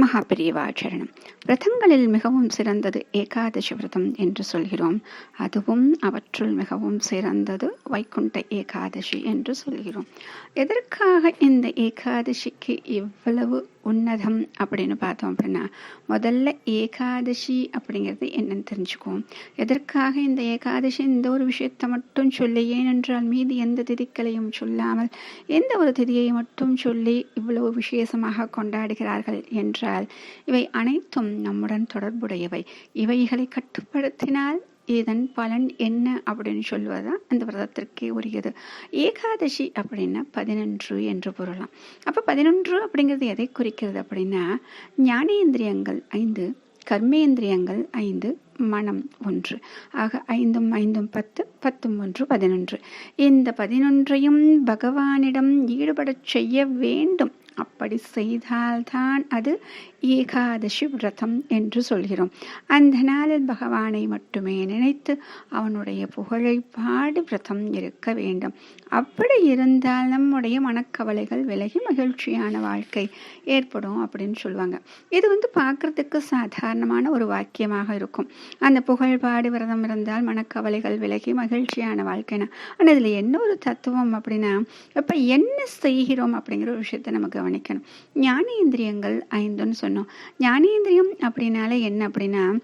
மகாபிரியவாச்சரணம் விரதங்களில் மிகவும் சிறந்தது ஏகாதசி விரதம் என்று சொல்கிறோம். அதுவும் அவற்றுள் மிகவும் சிறந்தது வைகுண்ட ஏகாதசி என்று சொல்கிறோம். எதற்காக இந்த ஏகாதசிக்கு இவ்வளவு உன்னதம் அப்படின்னு பார்த்தோம் அப்படின்னா முதல்ல ஏகாதசி அப்படிங்கிறது என்னன்னு தெரிஞ்சுக்குவோம். எதற்காக இந்த ஏகாதசி? இந்த ஒரு விஷயத்தை மட்டும் சொல்லி ஏனென்றால் மீதி எந்த திதிக்களையும் சொல்லாமல் எந்த ஒரு திதியை மட்டும் சொல்லி இவ்வளவு விசேஷமாக கொண்டாடுகிறார்கள் என்றால் இவை அனைத்தும் நம்முடன் தொடர்புடையவை. இவைகளை கட்டுப்படுத்தினால் இதன் பலன் என்ன அப்படின்னு சொல்லுவதுதான் அந்த விரதத்திற்கே உரியது. ஏகாதசி அப்படின்னா பதினொன்று என்று பொருளாம். அப்போ பதினொன்று அப்படிங்கிறது எதை குறிக்கிறது அப்படின்னா ஞானேந்திரியங்கள் ஐந்து கர்மேந்திரியங்கள் ஐந்து மனம் ஒன்று. ஆக ஐந்தும் ஐந்தும் பத்து பத்தும் ஒன்று பதினொன்று. இந்த பதினொன்றையும் பகவானிடம் ஈடுபடச் செய்ய வேண்டும். அப்படி செய்தால்தான் அது ஏகாதசி விரதம் என்று சொல்கிறோம். அந்த நாளில் பகவானை மட்டுமே நினைத்து அவனுடைய புகழை பாடி விரதம் இருக்க வேண்டும். அப்படி இருந்தால் நம்முடைய மனக்கவலைகள் விலகி மகிழ்ச்சியான வாழ்க்கை ஏற்படும் அப்படின்னு சொல்லுவாங்க. இது வந்து பார்க்கறதுக்கு சாதாரணமான ஒரு வாக்கியமாக இருக்கும். அந்த புகழ் பாடி விரதம் இருந்தால் மனக்கவலைகள் விலகி மகிழ்ச்சியான வாழ்க்கைனா ஆனால் இதில் என்ன ஒரு தத்துவம் அப்படின்னா இப்போ என்ன செய்கிறோம் அப்படிங்கிற ஒரு விஷயத்தை நம்ம கவனிக்கணும். ஞானேந்திரியங்கள் ஐந்துன்னு சொன்னோம். ஞானேந்திரியம் அப்படின்னால என்ன அப்படின்னா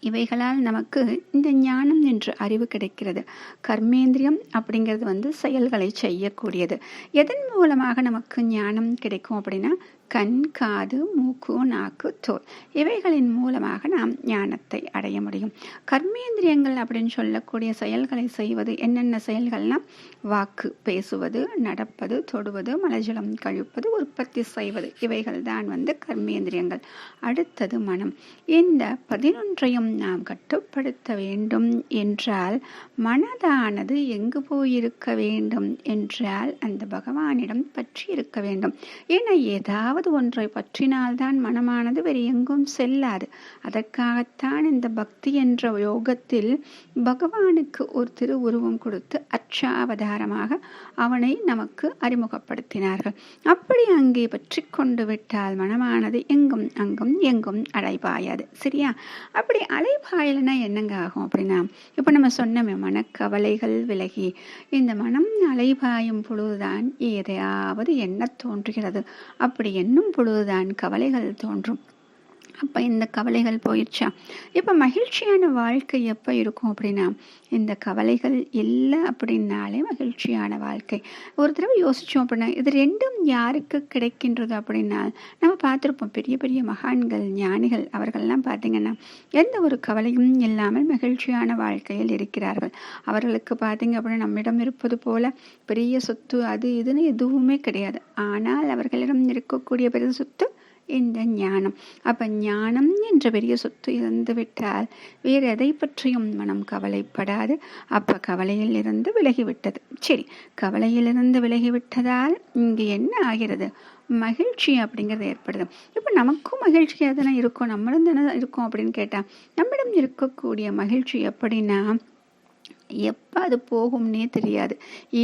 இவைகளால் நமக்கு இந்த ஞானம் என்று அறிவு கிடைக்கிறது. கர்மேந்திரியம் அப்படிங்கிறது வந்து செயல்களை செய்யக்கூடியது. எதன் மூலமாக நமக்கு ஞானம் கிடைக்கும் அப்படின்னா கண் காது மூக்கு நாக்கு தோல் இவைகளின் மூலமாக நாம் ஞானத்தை அடைய முடியும். கர்மேந்திரியங்கள் அப்படின்னு சொல்லக்கூடிய செயல்களை செய்வது என்னென்ன செயல்கள்னா வாக்கு பேசுவது நடப்பது தொடுவது மலஜலம் கழிப்பது உற்பத்தி செய்வது இவைகள் தான் வந்து கர்மேந்திரியங்கள். அடுத்தது மனம். இந்த பதினொன்றையும் நாம் கட்டுப்படுத்த வேண்டும் என்றால் மனதானது எங்கு போயிருக்க வேண்டும் என்றால் அந்த பகவானிடம் பற்றி இருக்க வேண்டும். என ஏதாவது ஏதாவது ஒன்றை பற்றினால்தான் மனமானது வேறு எங்கும் செல்லாது. அதற்காகத்தான் இந்த பக்தி என்ற யோகத்தில் பகவானுக்கு ஒரு திரு உருவம் கொடுத்து அச்சாவதாரமாக அவனை நமக்கு அறிமுகப்படுத்தினார்கள். அப்படி அங்கே பற்றி கொண்டு விட்டால் மனமானது எங்கும் அங்கும் எங்கும் அலைபாயாது. சரியா? அப்படி அலைபாயலைனா என்னங்க ஆகும் அப்படின்னா இப்போ நம்ம சொன்னோமே மனக்கவலைகள் விலகி இந்த மனம் அலைபாயும் பொழுதுதான் எதையாவது என்ன தோன்றுகிறது. அப்படி எண்ணும் பொழுதுதான் கவலைகள் தோன்றும். அப்போ இந்த கவலைகள் போயிடுச்சா? இப்போ மகிழ்ச்சியான வாழ்க்கை எப்போ இருக்கும் அப்படின்னா இந்த கவலைகள் இல்லை அப்படின்னாலே மகிழ்ச்சியான வாழ்க்கை. ஒரு தடவை யோசித்தோம் அப்படின்னா இது ரெண்டும் யாருக்கு கிடைக்கின்றது அப்படின்னா நம்ம பார்த்துருப்போம் பெரிய பெரிய மகான்கள் ஞானிகள் அவர்கள்லாம் பார்த்திங்கன்னா எந்த ஒரு கவலையும் இல்லாமல் மகிழ்ச்சியான வாழ்க்கையில் இருக்கிறார்கள். அவர்களுக்கு பார்த்திங்க அப்படின்னா நம்மிடம் இருப்பது போல பெரிய சொத்து அது இதுன்னு எதுவுமே கிடையாது. ஆனால் அவர்களிடம் இருக்கக்கூடிய பெரிய சொத்து இந்த ஞானம். அப்போ ஞானம் என்ற பெரிய சொத்து இருந்து விட்டால் வேறு எதை பற்றியும் மனம் கவலைப்படாது. அப்போ கவலையில் இருந்து விலகிவிட்டது. சரி கவலையிலிருந்து விலகிவிட்டதால் இங்கு என்ன ஆகிறது? மகிழ்ச்சி அப்படிங்கிறது ஏற்படுது. இப்போ நமக்கும் மகிழ்ச்சியாக தானே இருக்கும். நம்மளும் தானே இருக்கும் அப்படின்னு கேட்டால் நம்மிடம் இருக்கக்கூடிய மகிழ்ச்சி எப்படின்னா எப்போ அது போகும்னே தெரியாது.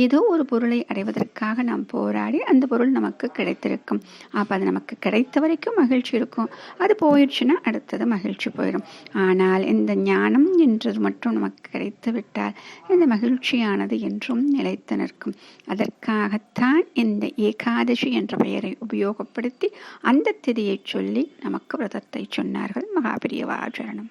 ஏதோ ஒரு பொருளை அடைவதற்காக நாம் போராடி அந்த பொருள் நமக்கு கிடைத்திருக்கும். அப்போ அது நமக்கு கிடைத்த வரைக்கும் மகிழ்ச்சி இருக்கும். அது போயிடுச்சுன்னா அடுத்தது மகிழ்ச்சி போயிடும் ஆனால் இந்த ஞானம் என்றது மட்டும் நமக்கு கிடைத்து விட்டால் இந்த மகிழ்ச்சியானது என்றும் நிலைத்து நிற்கும். அதற்காகத்தான் இந்த ஏகாதசி என்ற பெயரை உபயோகப்படுத்தி அந்த திதியை சொல்லி நமக்கு விரதத்தை சொன்னார்கள் மகாபிரியவாச்சரணம்